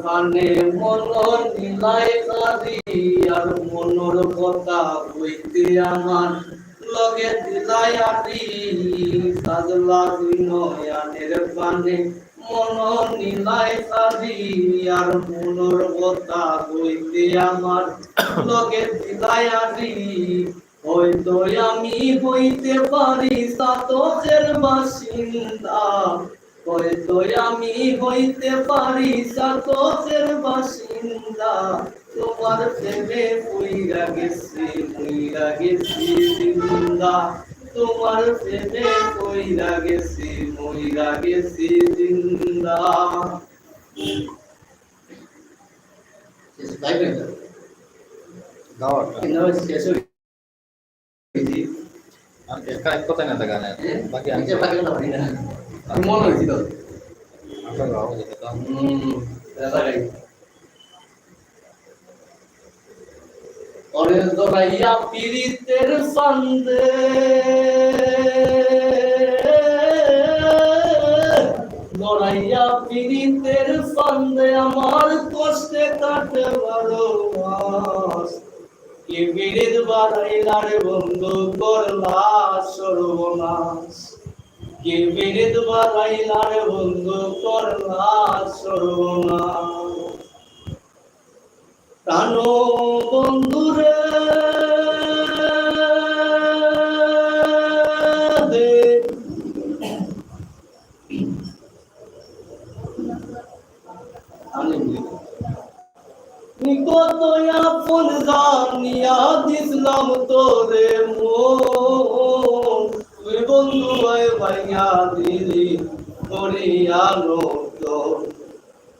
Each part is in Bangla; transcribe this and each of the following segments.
ফানে মনর নিলাই কাদি আর মনর কথা হইতে আমার। লগে দিলাই আদি সাজলা দুই নয়ানের পানে মনর নিলাই কাদি আর মনর কথা হইতে আমার। লগে দিলাই আদি হয়তো আমি হইতে পারি সাতকের বাসিন্দা। হয়তো আমি হইতে পারি সাতকের বাসিন্দা। তোমার প্রেমে পুইরা গেছি পুইরা গেছি জিন্দা। তোমার প্রেমে পুইরা গেছি পুইরা গেছি জিন্দা। কথাই না থাকা বাকি আমি মনে হয়েছিল ওরে পীড়িতের সন্দে দরাইয়া পীড়িতের সন্দে আমার কষ্টে কাটে বারো মাস কি বিড়িত বাড়াইলার বন্ধু করলা সর্বনাশ। কি বিড়িত বাড়াইলার বন্ধু করলা সর্বনাশ প্রাণ বন্ধুরে কত আপন জানিয়া দিসলাম তোরে বন্ধু ভাইয়া দিলি করিয়া নতুন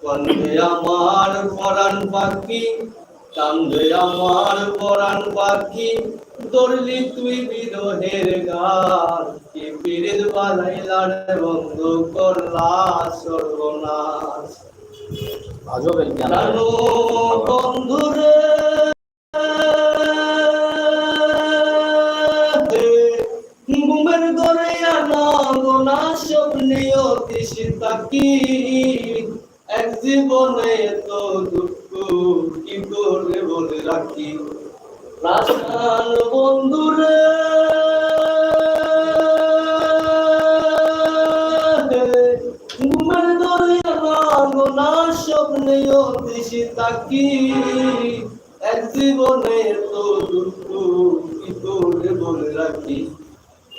কান্দে আমার পরাণ পাখি কান্দে আমার পরাণ পাখি দরলি তুই বিরহের গান। কি পীড়িত বালাইলার বন্ধ করলা সর্বনাশ। বন্ধুরে স্বপ্নে অতিশ তাকি এক জীবনে তো দুঃখ কি করে বলে রাখি? রাসান বন্ধুরে। ঘুমের আনা গোনা স্বপ্নে অতিশ তাকি এক জীবনে তো দুঃখ কি করে বলে রাখি?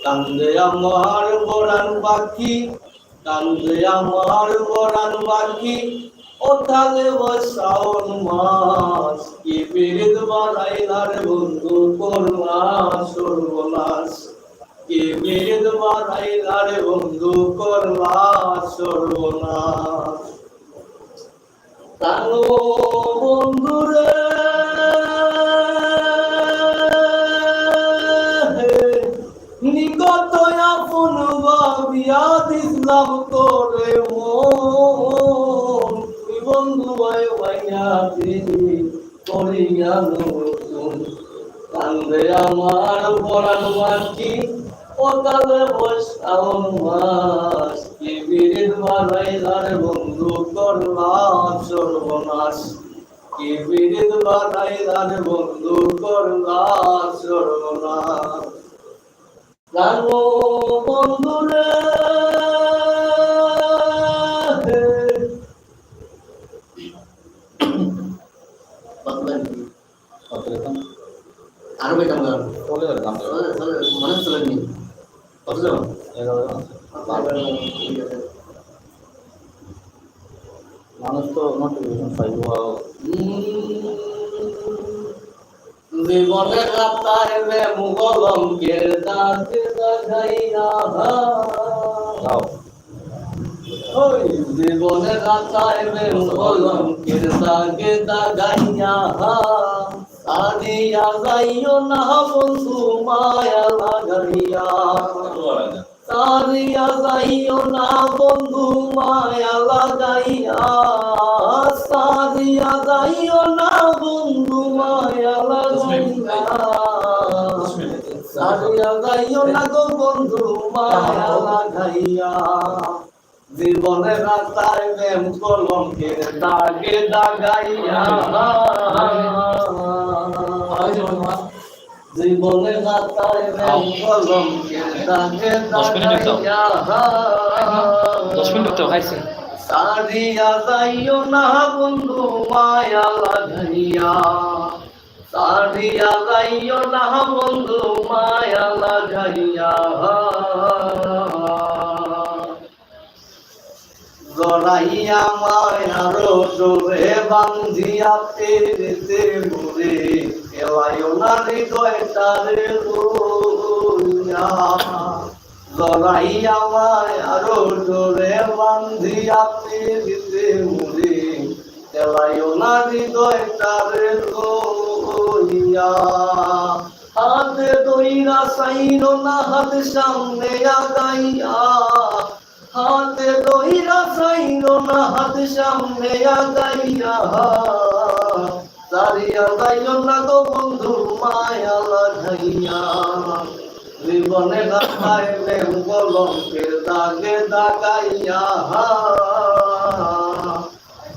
কান্দে আমার বরান পাখি কান্দে আমার বরান পাখি ও তালে বসাওন মাস কি বিরিদ বাড়াইলার বন্ধু করলা সর্বনাশ? কি বিরিদ বাড়াইলার বন্ধু করলা সর্বনাশ? তানো বন্ধুরে ভাবিয়া দিলাম তোরে মন বন্ধু ভাই ভাইয়া দিলি করিয়া নতুন। কান্দে আমার পরাণ মাটি ওকালে বসাউন মাস। কি বীরের বাড়াইলার বন্ধু করলাম সর্বনাশ। কি বীরের বাড়াইলার বন্ধু করলাম সর্বনাশ। জানো বন্ধুরে আরও বেতন চলে যাবে দাম মনে চলেনি কত যাব। মানুষ তো নোটিফিকেশন পাইব জীবনে কাতাইবে মুগলঙ্কের দাঁতে দাগাইয়া যাও ওই জীবনে কাতাইবে মুগলঙ্কের দাগে দাগাইয়া সারিয়া যাইও না বন্ধু, মায়া লাগাইয়া সারিয়া যাইও না বন্ধু মায়া লাগাইয়া সারিয়া যাইও না বন্ধু মায়া লাগাইয়া সারিয়া যাইও না গো বন্ধু মায়া লাগাইয়া জীবনে রাস্তায় প্রেম কলঙ্কের দাগে দাগাইয়া জীবনে রাস্তায় প্রেম কলঙ্কের দাগে দশ মিনিট দাও। দাগাইয়া দশ মিনিট তো খাইছে। সারিয়া যাইও না বন্ধু মায়া লাগাইয়া। সারিয়া যাইও না বন্ধু মায়া লাগাইয়া। জড়াইয়া মায়ার জোরে বান্ধিয়া পেরেতে মুরে এলাইও না হৃদয় তারে লইয়া। জড়াইয়া মায়ার জোরে বান্ধিয়া পেরেতে মুরে এলাইও না হৃদয় তারে লইয়া। হাতে দইরা সাইন না হাত সামনে আগাইয়া হাতে দইরা সাইন না, হাত সামনে আগাইয়া সারিয়া যাইও না গো বন্ধু, মায়া লাগাইয়া। জীবনে প্রেম কলঙ্কের দাগে দাগাইয়া।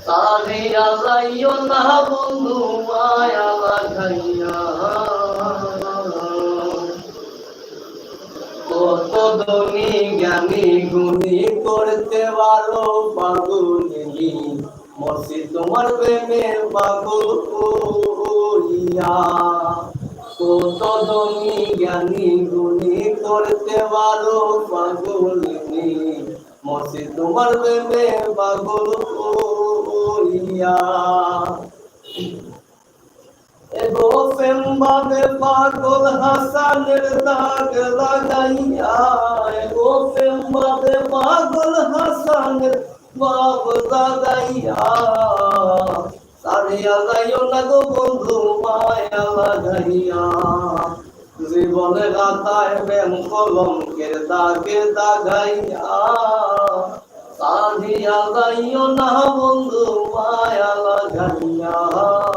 সারিয়া যাইও না বন্ধু, মায়া লাগাইয়া কত ধনী জ্ঞানী গুণী করতে পারো পাগলিনী মসি তোমার প্রেমের পাগল কইয়া কত জ্ঞানী গুণী করতে পারো পাগলিনী মসি তোমার প্রেমের পাগল কইয়া ফেমবাবে পাগল হাসানের দাগ লাগাইয়া এগো ফেমবাবে পাগল হাসানের বাব লাগাইয়া সারিয়া যাইও না গো বন্ধু, মায়া লাগাইয়া। জীবনে গাথায় প্রেম কলঙ্কের দাগে দাগাইয়া। সাধিয়া যাইও না বন্ধু, মায়া লাগাইয়া।